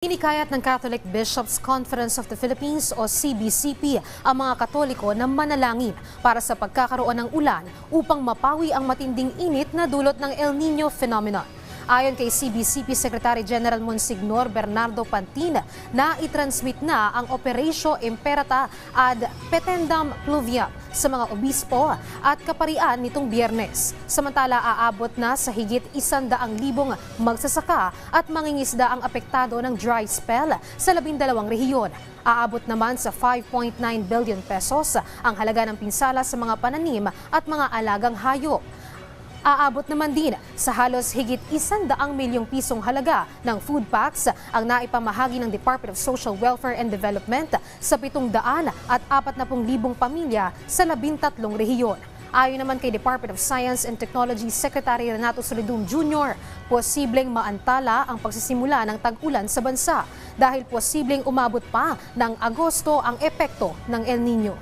Inikayat ng Catholic Bishops Conference of the Philippines o CBCP ang mga Katoliko na manalangin para sa pagkakaroon ng ulan upang mapawi ang matinding init na dulot ng El Nino phenomenon. Ayon kay CBCP Secretary General Monsignor Bernardo Pantina, na itransmit na ang Operatio Imperata ad Petendam Pluvium sa mga obispo at kaparian nitong biyernes. Samantala aabot na sa higit isandaang libong magsasaka at mangingisda ang apektado ng dry spell sa labindalawang rehiyon. Aabot naman sa 5.9 billion pesos ang halaga ng pinsala sa mga pananim at mga alagang hayop. Aabot naman din sa halos higit isandaang milyong pisong halaga ng food packs ang naipamahagi ng Department of Social Welfare and Development sa pitong daan at apat na pong libong pamilya sa labintatlong rehiyon. Ayon naman kay Department of Science and Technology Secretary Renato Solidum Jr., posibleng maantala ang pagsisimula ng tag-ulan sa bansa dahil posibleng umabot pa ng Agosto ang epekto ng El Nino.